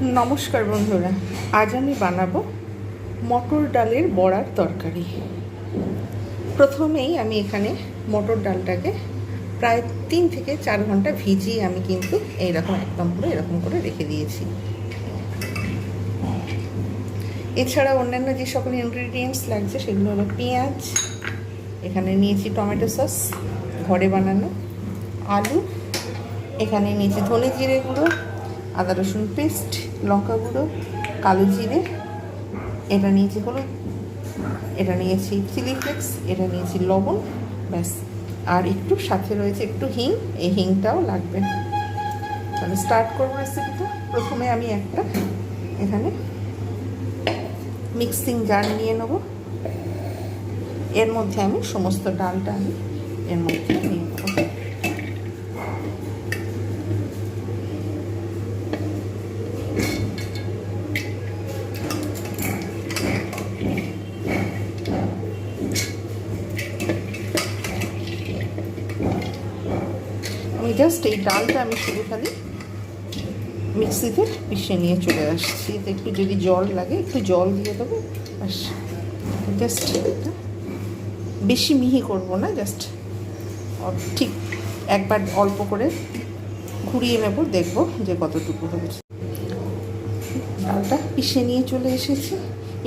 নমস্কার বন্ধুরা, আজ আমি বানাবো মটর ডালের বড়ার তরকারি। প্রথমেই আমি এখানে মটর ডালটাকে প্রায় তিন থেকে চার ঘণ্টা ভিজিয়ে আমি কিন্তু এইরকম একদম পুরো এরকম করে রেখে দিয়েছি। এছাড়া অন্যান্য যে সকল ইনগ্রিডিয়েন্টস লাগছে সেগুলো হলো পেঁয়াজ, এখানে নিয়েছি টমেটো সস, ঘরে বানানো আলু, এখানে নিয়েছি ধনে জিরে গুঁড়ো, আদা রসুন পেস্ট লঙ্কা গুঁড়ো, কালো জিরে, এটা নিয়েছি হলুদ এটা নিয়েছি চিলি ফ্লেক্স, এটা নিয়েছি লবণ, ব্যাস। আর একটু সাথে রয়েছে একটু হিং, এই হিংটাও লাগবে। তাহলে স্টার্ট করব রেসিপিটা প্রথমে আমি একটা এখানে মিক্সিং জার নিয়ে নেব। এর মধ্যে আমি সমস্ত ডালটা আমি এর মধ্যে নিয়ে নেব জাস্ট এই ডালটা আমি শুধু খালি মিক্সিতে পিষে নিয়ে চলে আসছি। একটু যদি জল লাগে, একটু জল দিয়ে দেবো, ব্যাস। জাস্ট বেশি মিহি করব না, জাস্ট ঠিক একবার অল্প করে ঘুরিয়ে নেব, দেখব যে কতটুকু হয়েছে। ডালটা পিষে নিয়ে চলে এসেছে।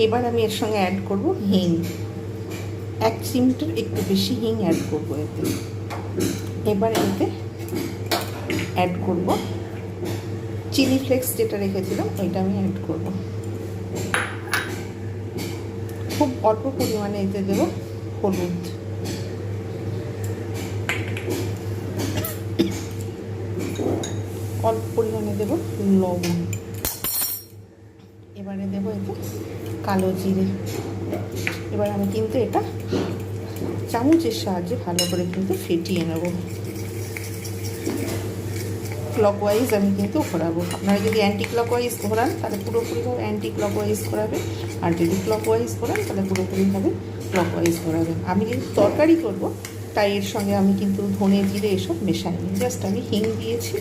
এবার আমি এর সঙ্গে অ্যাড করব হিং। এক চিমটার একটু বেশি হিং অ্যাড করব এতে। এবার এতে অ্যাড করব। চিলি ফ্লেক্স যেটা রেখেছিলাম, ওইটা আমি অ্যাড করব। খুব অল্প পরিমাণে এতে দেব হলুদ। অল্প পরিমাণে দেব লবণ। এবারে দেবো এতে কালো জিরে। এবার আমি কিন্তু এটা চামচের সাহায্যে ভালো করে কিন্তু ফেটিয়ে নেব। ক্লকওয়াইজ আমি কিন্তু ঘোরাবো। আপনারা যদি অ্যান্টি ক্লকওয়াইজ ঘোরান, তাহলে পুরোপুরিভাবে অ্যান্টি ক্লকওয়াইজ ঘোরাবে। আর যদি ক্লকওয়াইজ ঘোরান, তাহলে পুরোপুরিভাবে ক্লকওয়াইজ ঘোরাবেন আমি কিন্তু তরকারি করব, তাই এর সঙ্গে আমি কিন্তু ধনে জিরে এসব মেশাইনি। জাস্ট আমি হিং দিয়েছি,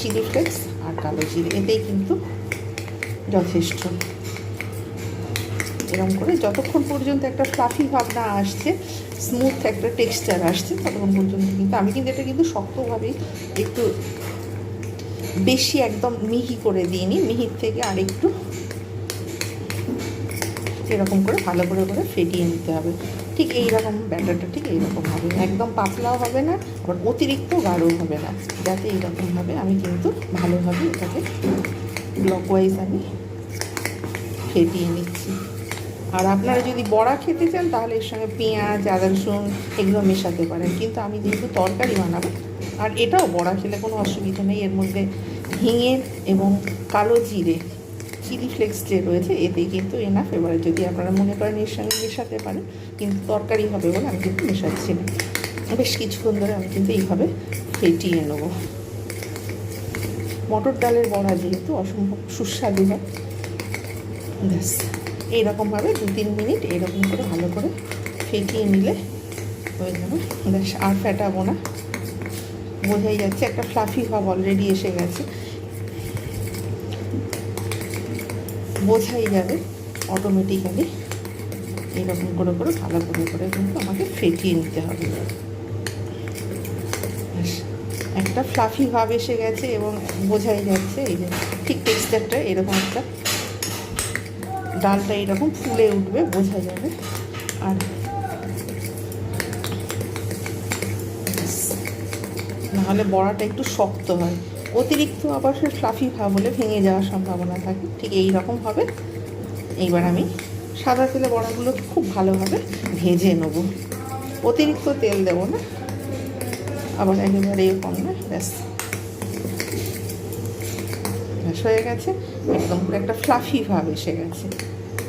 চিলি ফ্লেক্স আর কালো জিরে। এতেই কিন্তু যথেষ্ট। এরকম করে যতক্ষণ পর্যন্ত একটা ফ্লাফি ভাব না আসছে স্মুথ একটা টেক্সচার আসছে, ততক্ষণ পর্যন্ত কিন্তু আমি কিন্তু এটা কিন্তু শক্তভাবেই একটু বেশি একদম মিহি করে দিইনি, মিহির থেকে আরেকটু এরকম করে ভালো করে করে ফেটিয়ে নিতে হবে। ঠিক এই রকম ব্যাটারটা ঠিক এইরকম হবে একদম পাতলাও হবে না, আবার অতিরিক্ত গাঢ় হবে না। যাতে এইরকমভাবে আমি কিন্তু ভালোভাবে এটাকে ব্লকওয়াইজ আমি ফেটিয়ে নিচ্ছি। আর আপনারা যদি বড়া খেতে চান, তাহলে এর সঙ্গে পেঁয়াজ, আদা রসুন এগুলো মেশাতে পারেন। কিন্তু আমি যেহেতু তরকারি বানাবো আর এটাও বড়া খেলে কোনো অসুবিধা নেই। এর মধ্যে হিঙের এবং কালো জিরে, চিলি ফ্লেক্স যে রয়েছে এতেই কিন্তু এনাফ এবারে যদি আপনারা মনে করেন এর সঙ্গে মেশাতে পারেন, কিন্তু তরকারি হবে বলে আমি কিন্তু মেশাচ্ছি না। বেশ কিছুক্ষণ ধরে আমি কিন্তু এইভাবে ফেটিয়ে নেব। মটর ডালের বড়া যেহেতু অসম্ভব সুস্বাদু হয়, ব্যাস। এইরকমভাবে দু তিন মিনিট এরকম করে ভালো করে ফেটিয়ে নিলে হয়ে যাবে। ব্যাস, আর ফেটাবো না। বোঝাই যাচ্ছে, একটা ফ্লাফি ভাব অলরেডি এসে গেছে। বোঝাই যাবে অটোমেটিক্যালি এরকম করে করে, ভালো করে করে কিন্তু আমাকে ফেটিয়ে নিতে হবে। একটা ফ্লাফি ভাব এসে গেছে এবং বোঝাই যাচ্ছে, এই যে ঠিক টেক্সচারটা এরকম একটা। ডালটা এরকম ফুলে উঠবে, বোঝা যাবে। আর নাহলে বড়াটা একটু শক্ত হয়। অতিরিক্ত আবার সে ফ্লাফি ভাব হলে ভেঙে যাওয়ার সম্ভাবনা থাকে। ঠিক এই রকম হবে। এইবার আমি সাদা তেলে বড়াগুলো খুব ভালোভাবে ভেজে নেব। অতিরিক্ত তেল দেবো না। আবার একেবারে কম না, ব্যাস। ব্যাস হয়ে গেছে। একদম একটা ফ্লাফি ভাব এসে গেছে।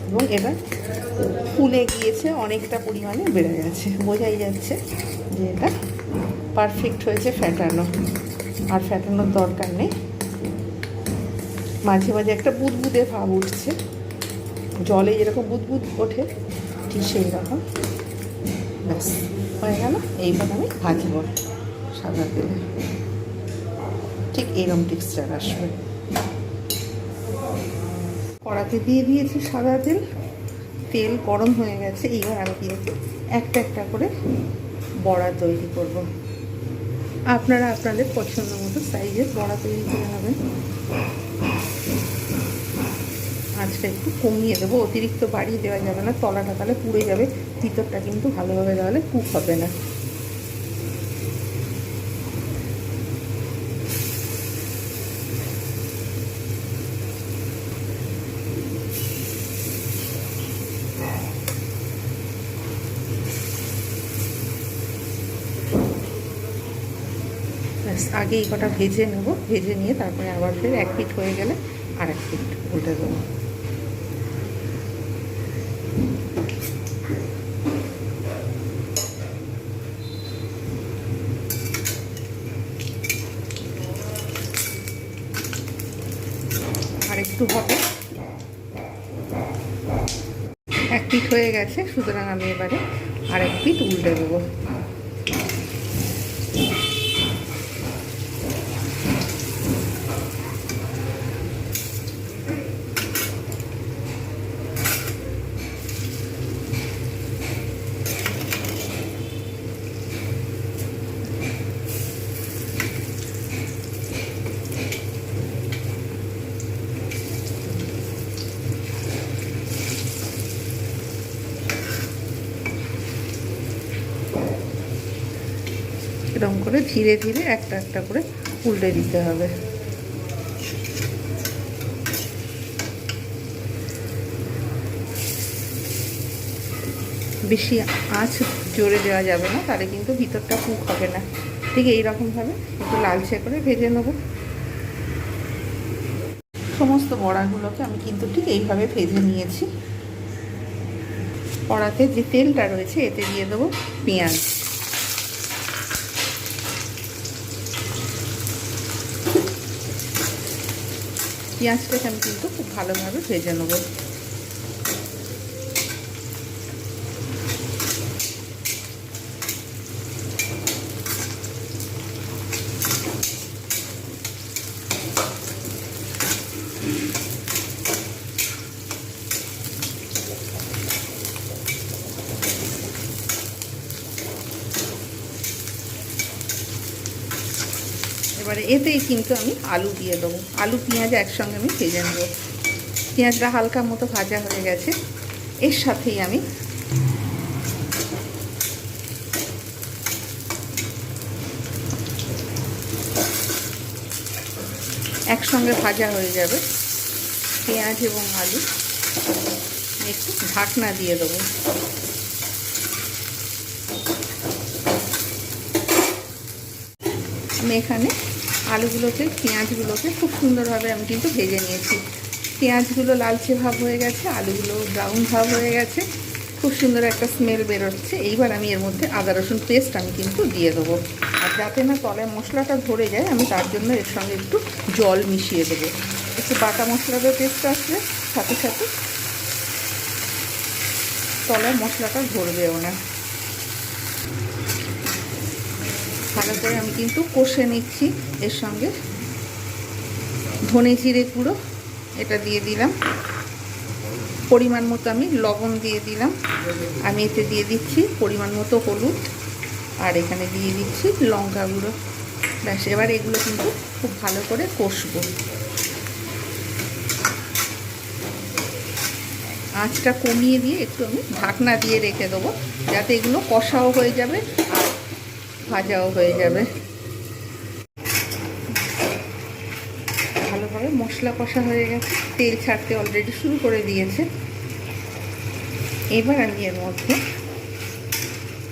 এবং এটা ফুলে গিয়েছে, অনেকটা পরিমাণে বেড়ে গেছে। বোঝাই যাচ্ছে যে এটা পারফেক্ট হয়েছে ফ্যাটানো আর ফ্যাটানোর দরকার নেই। মাঝে মাঝে একটা বুদবুদে ভাব উঠছে। জলে যেরকম বুদবুদ ওঠে, ঠিক সেই রকম ব্যাস, হয়ে গেল। এইবার আমি ভাজব সাদা তেলে। ঠিক এইরকম টেক্সচার আসবে। কড়াতে দিয়ে দিয়েছি সাদা তেল। তেল গরম হয়ে গেছে, এইবার আমি কিন্তু একটা একটা করে বড়া তৈরি করব। আপনারা আপনাদের পছন্দ মতো সাইজের বড়া তৈরি করে নেবেন। আঁচটা একটু কমিয়ে দেবো, অতিরিক্ত বাড়িয়ে দেওয়া যাবে না, তলাটা তাহলে পুড়ে যাবে, ভিতরটা কিন্তু ভালোভাবে তাহলে কুক হবে না ব্যাস আগে এই কটা ভেজে নেব, ভেজে নিয়ে তারপরে আবার ফের এক পিট হয়ে গেলে আর এক পিট উল্টে দেবো। একটু হবে। এক পিট হয়ে গেছে, সুতরাং আমি এবারে আর এক পিঠ উল্টে দেবো। এরকম করে ধীরে ধীরে একটা একটা করে উল্টে দিতে হবে। বেশি আঁচ জোরে দেওয়া যাবে না, তাহলে কিন্তু ভিতরটা কুক হবে না। ঠিক এইরকমভাবে একটু লালচে করে ভেজে নেব। সমস্ত বড়াগুলোকে আমি কিন্তু ঠিক এইভাবে ভেজে নিয়েছি। কড়াতে যে তেলটা রয়েছে, এতে দিয়ে দেবো পেঁয়াজ। পেঁয়াজটাকে আমি কিন্তু খুব ভালোভাবে ভেজে নেব এবারে এতেই কিন্তু আমি আলু দিয়ে দেবো। আলু, পেঁয়াজ একসঙ্গে আমি ভেজে নেব। পেঁয়াজটা হালকা মতো ভাজা হয়ে গেছে। এর সাথেই আমি একসঙ্গে ভাজা হয়ে যাবে। পেঁয়াজ এবং আলু একটু ঢাকনা দিয়ে দেবো। আমি এখানে আলুগুলোকে, পেঁয়াজগুলোকে খুব সুন্দরভাবে আমি কিন্তু ভেজে নিয়েছি। পেঁয়াজগুলো লালচে ভাব হয়ে গেছে, আলুগুলো ব্রাউন ভাব হয়ে গেছে। খুব সুন্দর একটা স্মেল বেরোচ্ছে। এইবার আমি এর মধ্যে আদা রসুন পেস্ট আমি কিন্তু দিয়ে দেবো। আর যাতে না তলায় মশলাটা ধরে যায়, আমি তার জন্য এর সঙ্গে একটু জল মিশিয়ে দেবো। একটু বাটা মশলারও টেস্ট আসবে সাথে সাথে তলায় মশলাটা ধরবেও না। ভালো করে আমি কিন্তু কষে নিচ্ছি। এর সঙ্গে ধনে জিরে গুঁড়ো, এটা দিয়ে দিলাম। পরিমাণ মতো আমি লবণ দিয়ে দিলাম। আমি এতে দিয়ে দিচ্ছি পরিমাণ মতো হলুদ। আর এখানে দিয়ে দিচ্ছি লঙ্কা গুঁড়ো। ব্যাস, এবার এগুলো কিন্তু খুব ভালো করে কষবো। আঁচটা কমিয়ে দিয়ে একটু আমি ঢাকনা দিয়ে রেখে দেবো। যাতে এগুলো কষাও হয়ে যাবে আর ভাজাও হয়ে যাবে। ভালোভাবে মশলা কষা হয়ে গেছে। তেল ছাড়তে অলরেডি শুরু করে দিয়েছে। এবার আমি এর মধ্যে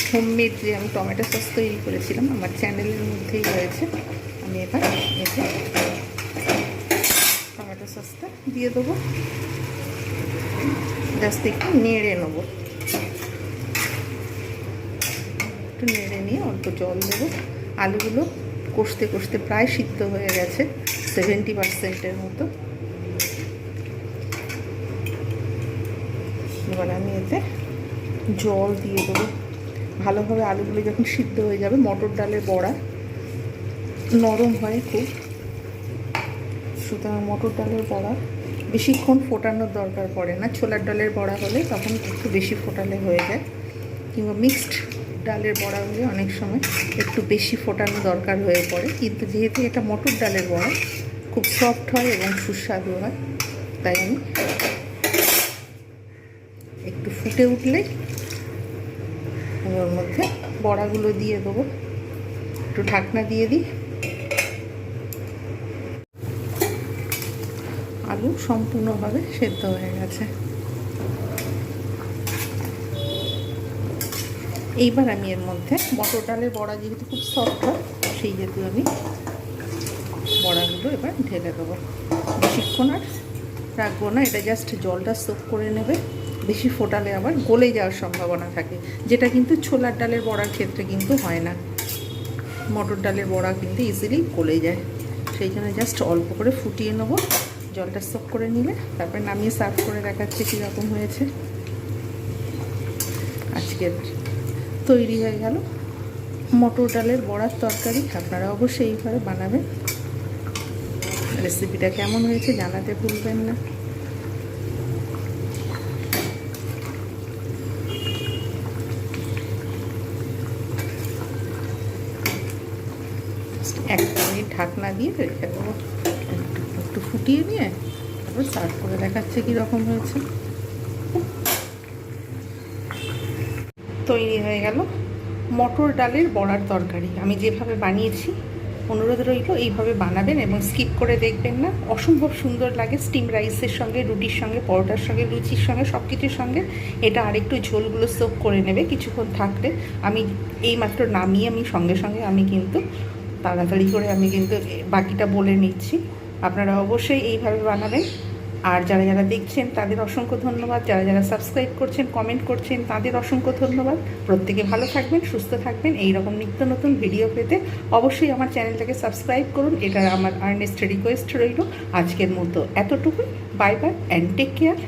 হোমমেড যে আমি টমেটো সস তৈরি করেছিলাম, আমার চ্যানেলের মধ্যেই রয়েছে। আমি এবার এতে টমেটো সসটা দিয়ে দেবো। জাস্ট একটু নেড়ে নেব। একটু নেড়ে নিয়ে অল্প জল দেবো। আলুগুলো কষতে কষতে প্রায় সিদ্ধ হয়ে গেছে সেভেন্টি পার্সেন্টের মতো। এবার আমি এতে জল দিয়ে দেবো। ভালোভাবে আলুগুলো যখন সিদ্ধ হয়ে যাবে, মটর ডালের বড়া নরম হয় খুব। সুতরাং মটর ডালের বড়া বেশিক্ষণ ফোটানোর দরকার পড়ে না। ছোলার ডালের বড়া হলে তখন একটু বেশি ফোটালে হয়ে যায়। কিংবা মিক্সড ডালের বড়া হলে অনেক সময় একটু বেশি ফোটানো দরকার হয়ে পড়ে। কিন্তু যেহেতু এটা মটর ডালের বড়া, খুব সফট হয় এবং সুস্বাদু হয়, তাই আমি একটু ফুটে উঠলেই আমি ওর মধ্যে বড়াগুলো দিয়ে দেবো। একটু ঢাকনা দিয়ে দিই। আলু সম্পূর্ণভাবে সেদ্ধ হয়ে গেছে। এইবার আমি এর মধ্যে মটর ডালের বড়া যেহেতু খুব সফট হয়, সেই যেহেতু আমি বড়াগুলো এবার ঢেলে দেবো। বেশিক্ষণ আর রাখব না, এটা জাস্ট জলটা সোপ করে নেবে। বেশি ফোটালে আবার গলে যাওয়ার সম্ভাবনা থাকে, যেটা কিন্তু ছোলার ডালের বড়ার ক্ষেত্রে কিন্তু হয় না। মটর ডালের বড়া কিন্তু ইজিলি গলে যায়। সেই জন্য জাস্ট অল্প করে ফুটিয়ে নেব, জলটা সোপ করে নিলে, তারপরে নামিয়ে সার্ভ করে দেখাচ্ছে কীরকম হয়েছে। আজকের তৈরি হয়ে গেল। মটর ডালের বড়ার তরকারি আপনারা অবশ্যই এইভাবে বানাবেন। রেসিপিটা কেমন হয়েছে জানাতে ভুলবেন না। এক মিনিট ঢাকনা দিয়ে রেখে দেবো। একটু ফুটিয়ে নিয়ে তারপর সার্ভ করে দেখাচ্ছে কীরকম হয়েছে। তৈরি হয়ে গেল মটর ডালের বড়ার তরকারি। আমি যেভাবে বানিয়েছি, অনুরোধ রইল এইভাবে বানাবেন এবং স্কিপ করে দেখবেন না। অসম্ভব সুন্দর লাগে স্টিম রাইসের সঙ্গে, রুটির সঙ্গে, পরোটার সঙ্গে, লুচির সঙ্গে সব কিছুর সঙ্গে। এটা আরেকটু ঝোলগুলো সোপ করে নেবে কিছুক্ষণ থাকলে। আমি এইমাত্র নামিয়ে আমি সঙ্গে সঙ্গে আমি কিন্তু তাড়াতাড়ি করে আমি কিন্তু বাকিটা বলে নিচ্ছি। আপনারা অবশ্যই এইভাবে বানাবেন। আর যারা যারা দেখছেন, তাদের অসংখ্য ধন্যবাদ। যারা যারা সাবস্ক্রাইব করছেন কমেন্ট করছেন, তাদের অসংখ্য ধন্যবাদ। প্রত্যেকে ভালো থাকবেন, সুস্থ থাকবেন। এই রকম নিত্য নতুন ভিডিও পেতে অবশ্যই আমার চ্যানেলটাকে সাবস্ক্রাইব করুন। এটা আমার আর্নেস্ট রিকোয়েস্ট রইল। আজকের মতো এতটুকুই। Bye bye and take care